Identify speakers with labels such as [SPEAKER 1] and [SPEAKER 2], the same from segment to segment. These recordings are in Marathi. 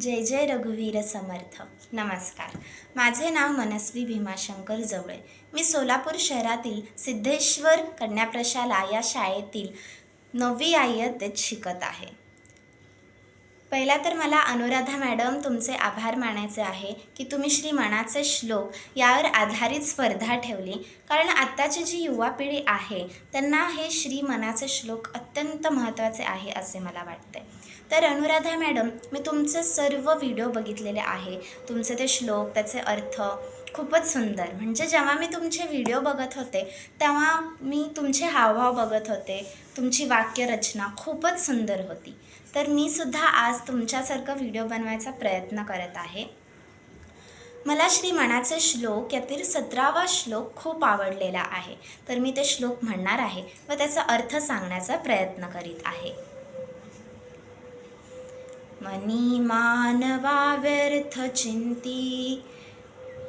[SPEAKER 1] जय जय रघुवीर समर्थ. नमस्कार. माझे नाव मनस्वी भीमाशंकर जवळे. मी सोलापूर शहरातील सिद्धेश्वर कन्याप्रशाला या शाळेतील नववी इयत्तेत शिकत आहे. पहिला तर मला अनुराधा मॅडम तुमचे आभार मानायचे आहे की तुम्ही श्री मनाचे श्लोक यावर आधारित स्पर्धा ठेवली. कारण आत्ताची जी युवा पिढी आहे त्यांना हे श्री मनाचे श्लोक अत्यंत महत्त्वाचे आहे असे मला वाटते. तर अनुराधा मॅडम मी तुमचे सर्व व्हिडिओ बघितलेले आहे. तुमचे ते श्लोक त्याचे अर्थ खूपच सुंदर. म्हणजे जेव्हा मी तुमचे व्हिडिओ बघत होते तेव्हा मी तुमचे हावभाव बघत होते. तुमची वाक्यरचना खूपच सुंदर होती. तर मी सुद्धा आज तुमच्यासारखं व्हिडिओ बनवायचा प्रयत्न करत आहे. मला श्री मनाचे श्लोक यातील सतरावा श्लोक खूप आवडलेला आहे. तर मी ते श्लोक म्हणणार आहे व त्याचा अर्थ सांगण्याचा प्रयत्न करीत आहे. मनी मानवा व्यर्थ चिंती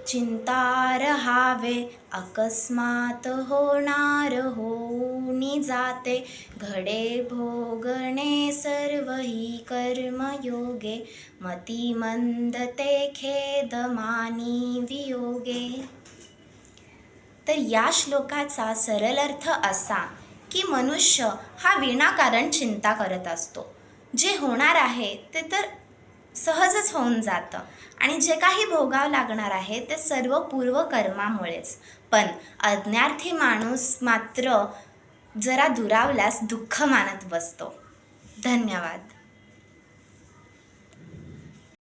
[SPEAKER 1] चिंता रहावे अकस्मात होणार होऊनी जाते. घडे भोगणे सर्व ही कर्मयोगे मती मंद ते खेद मानी वियोगे. तर या श्लोकाचा सरल अर्थ असा की मनुष्य हा विनाकारण चिंता करत असतो. जे होणार आहे ते तर सहजच होऊन जातं. आणि जे काही भोगावं लागणार आहे ते सर्व पूर्वकर्मामुळेच. पण अज्ञार्थी माणूस मात्र जरा दुरावल्यास दुःख मानत बसतो. धन्यवाद.